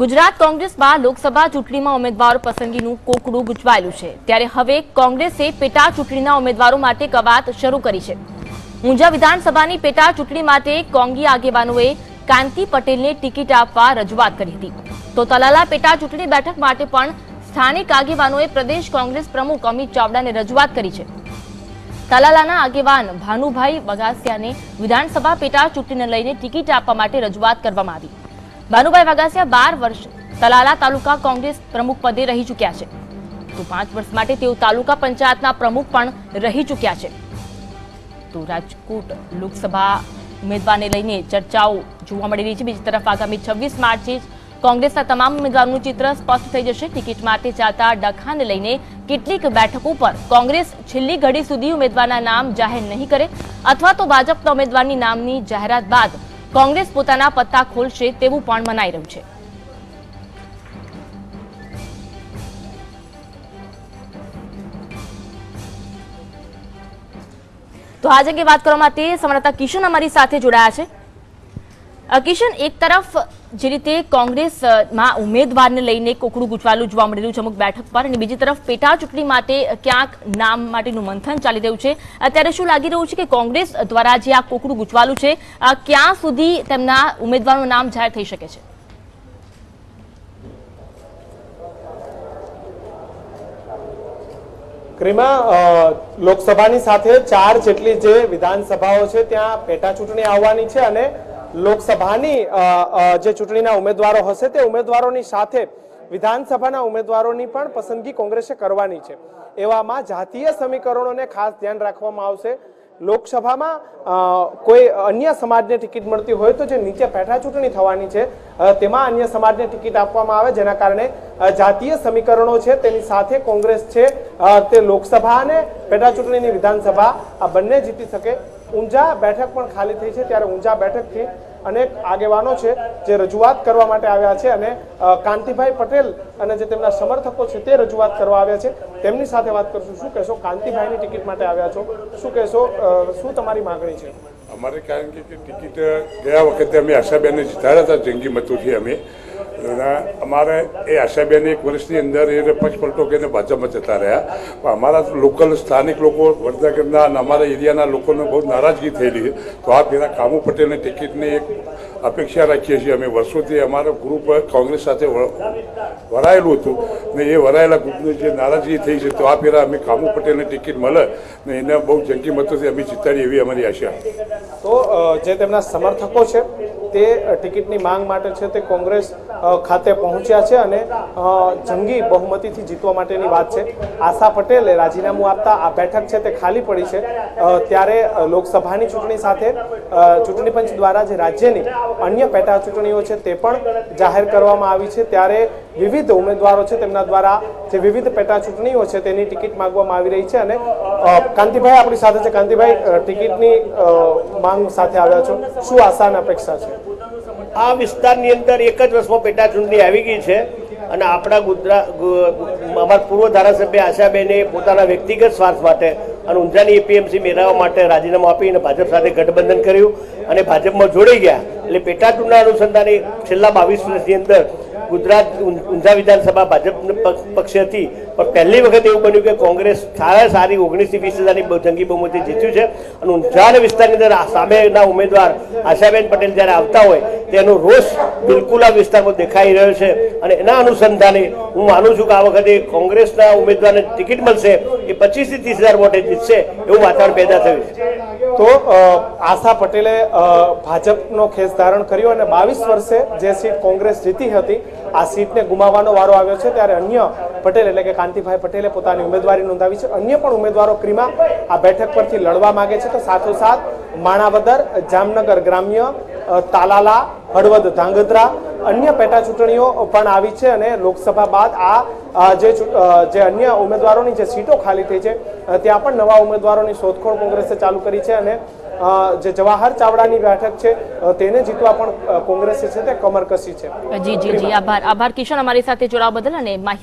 ગુજરાત કોંગ્રેસમાં લોકસભા ચૂંટણીમાં ઉમેદવારો પસંદગીનું કોકડું ગુંચવાયેલું છે. ત્યારે હવે કોંગ્રેસે પેટા ચૂંટણીના ઉમેદવારો માટે કવાત શરૂ કરી છે. ઊંઝા વિધાનસભાની પેટા ચૂંટણી માટે કોંગી આગેવાનોએ કાંતિ પટેલને ટિકિટ આપવા રજૂઆત કરી હતી. તો તલાલા પેટા ચૂંટણી બેઠક માટે પણ સ્થાનિક આગેવાનોએ પ્રદેશ કોંગ્રેસ પ્રમુખ અમિત ચાવડાને રજૂઆત કરી છે. તલાલાના આગેવાન ભાનુભાઈ બગાસિયાને વિધાનસભા પેટા ચૂંટણીને લઈને ટિકિટ આપવા માટે રજૂઆત કરવામાં આવી. ભાનુભાઈ વગાસિયા બાર વર્ષ તલાલા તાલુકા કોંગ્રેસ પ્રમુખ પદે રહી ચૂક્યા છે. તો પાંચ વર્ષ માટે તેઓ તાલુકા પંચાયતના પ્રમુખ પણ રહી ચૂક્યા છે. તો રાજકોટ લોકસભા ઉમેદવારને લઈને ચર્ચાઓ જોવા મળી રહી છે. બીજી તરફ આગામી છવ્વીસ માર્ચે કોંગ્રેસના તમામ ઉમેદવારોનું ચિત્ર સ્પષ્ટ થઈ જશે. ટિકિટ માટે ચાલતા ડખાને લઈને કેટલીક બેઠકો પર કોંગ્રેસ છેલ્લી ઘડી સુધી ઉમેદવારના નામ જાહેર નહીં કરે અથવા તો ભાજપના ઉમેદવારની નામની જાહેરાત બાદ કોંગ્રેસ પોતાના પત્તા ખોલશે તેવું પણ મનાઈ રહ્યું છે. તો આજે અંગે વાત કરવા માટે સંવાદદાતા કિશન અમારી સાથે જોડાયા છે. કિશન, એક તરફ જે રીતે કોંગ્રેસમાં ઉમેદવારને લઈને કોકડું ગૂંચવાયેલું જોવા મળી રહ્યું છે અમુક બેઠક પર અને બીજી તરફ પેટા ચૂંટણી માટે ક્યાંક નામ માટેનું મંથન ચાલી રહ્યું છે. અત્યારે શું લાગી રહ્યું છે કે કોંગ્રેસ દ્વારા જે આ કોકડું ગૂંચવાયેલું છે ક્યાં સુધી તેમના ઉમેદવારનું નામ જાહેર થઈ શકે છે? લોકસભાની સાથે ચાર જેટલી જે વિધાનસભાઓ છે, ત્યાં પેટા ચૂંટણી આવવાની છે અને લોકસભાની જે ચૂંટણીના ઉમેદવારો હશે તે ઉમેદવારોની સાથે વિધાનસભાના ઉમેદવારોની પણ પસંદગી કોંગ્રેસે કરવાની છે. એવામાં જાતીય સમીકરણોને ખાસ ધ્યાન રાખવામાં આવશે. લોકસભામાં કોઈ અન્ય સમાજને ટિકિટ મળતી હોય તો જે નીચે પેટા ચૂંટણી થવાની છે તેમાં અન્ય સમાજને ટિકિટ આપવામાં આવે, જેના કારણે જાતીય સમીકરણો છે તેની સાથે કોંગ્રેસ છે તે લોકસભા અને પેટા ચૂંટણીની વિધાનસભા આ બંને જીતી શકે. ઊંઝા બેઠક પણ ખાલી થઈ છે, ત્યારે ઊંઝા બેઠકથી અનેક આગેવાનો છે જે રજૂઆત કરવા માટે આવ્યા છે અને કાંતિભાઈ પટેલ અને જે તેમના સમર્થકો છે તે રજૂઆત કરવા આવ્યા છે. તેમની સાથે વાત કરશું. શું કહેશો? કાંતિભાઈની ટિકિટ માટે આવ્યા છો. શું કહેશો? શું તમારી માંગણી છે? અમારે કારણ કે ટિકિટ ગયા વખતે અમે આશાબેનને જીતાડ્યા હતા, જંગી મતોથી અમે. અમારે એ આશાબેન એક વર્ષની અંદર એ પક્ષ પલટો કરીને ભાજપમાં જતા રહ્યા. પણ અમારા લોકલ સ્થાનિક લોકો વડનગરના અને અમારા એરિયાના લોકોને બહુ નારાજગી થયેલી. તો આ પેલા કામુ પટેલની ટિકિટની એક અપેક્ષા રાખીએ છીએ. અમે વર્ષોથી અમારું ગ્રુપ કોંગ્રેસ સાથે વરાયેલું હતું. ને એ વરાયેલા ગ્રુપની જે નારાજગી થઈ છે, તો આ પેલા અમે કામુ પટેલની ટિકિટ મળે ને એને બહુ જંગી મતોથી અમે જીતાડીએ એવી અમારી આશા. તો જે તેમના સમર્થકો છે તે ટિકિટની માંગ માટે છે તે કોંગ્રેસ ખાતે પહોંચ્યા છે અને જંગી બહુમતીથી જીતવા માટેની વાત છે. આશા પટેલે રાજીનામું આપતા આ બેઠક છે તે ખાલી પડી છે. ત્યારે લોકસભાની ચૂંટણી સાથે ચૂંટણી પંચ દ્વારા જે રાજ્યની અન્ય પેટા ચૂંટણીઓ છે તે પણ જાહેર કરવામાં આવી છે. ત્યારે વિવિધ ઉમેદવારો છે તેમના દ્વારા જે વિવિધ પેટા ચૂંટણીઓ છે તેની ટિકિટ માંગવામાં આવી રહી છે અને કાંતિભાઈ આપણી સાથે છે. કાંતિભાઈ ટિકિટની માંગ સાથે આવ્યા છો. શું આશા અને અપેક્ષા છે? આ વિસ્તારની અંદર એક જ વર્ષમાં પેટા ચૂંટણી આવી ગઈ છે અને આપણા ગુજરાત અમારા પૂર્વ ધારાસભ્ય આશાબેને પોતાના વ્યક્તિગત સ્વાર્થ માટે અને ઊંઝાની એપીએમસી મેળવવા માટે રાજીનામું આપીને ભાજપ સાથે ગઠબંધન કર્યું અને ભાજપમાં જોડાઈ ગયા. એટલે પેટા ચૂંટણી અનુસંધાને છેલ્લા બાવીસ વર્ષની અંદર ગુજરાત ઊંઝા વિધાનસભા ભાજપ પક્ષે હતી પણ પહેલી વખત એવું બન્યું કે કોંગ્રેસ સારા સારી ઓગણીસથી વીસ હજારની જંગી બહુમતી જીત્યું છે અને ઊંઝા વિસ્તારની અંદર સામેના ઉમેદવાર આશાબેન પટેલ જ્યારે આવતા હોય તેનો રોષ બિલકુલ આ વિસ્તારમાં દેખાઈ રહ્યો છે અને એના અનુસંધાને હું માનું છું કે આ વખતે કોંગ્રેસના ઉમેદવારને ટિકિટ મળશે એ પચીસથી ત્રીસ હજાર વોટે જીતશે એવું વાતાવરણ પેદા થયું છે. તો આશા પટેલે ભાજપનો ખેસ ધારણ કર્યો અને બાવીસ વર્ષે જે સીટ કોંગ્રેસ જીતી હતી, આ સીટને ગુમાવવાનો વારો આવ્યો છે. ત્યારે અન્ય પટેલ એટલે કે કાંતિભાઈ પટેલે પોતાની ઉમેદવારી નોંધાવી છે. અન્ય પણ ઉમેદવારો ક્રિમા આ બેઠક પરથી લડવા માંગે છે. તો સાથોસાથ માણાવદર, જામનગર ગ્રામ્ય તાલાલા, હળવદ, ધાંગધ્રા અન્ય પેટા ચૂંટણીઓ પણ આવી છે અને લોકસભા બાદ આ જે જે અન્ય ઉમેદવારોની જે સીટો ખાલી થઈ છે ત્યાં પણ નવા ઉમેદવારોની શોધખોળ કોંગ્રેસે ચાલુ કરી છે અને જે જવાહર ચાવડાની બેઠક છે તેને જીતવા પણ કોંગ્રેસે છે તે કમરકસી છે. જી જી જી આભાર. આભાર કિશન અમારી સાથે જોડાવા બદલ અને માહિતી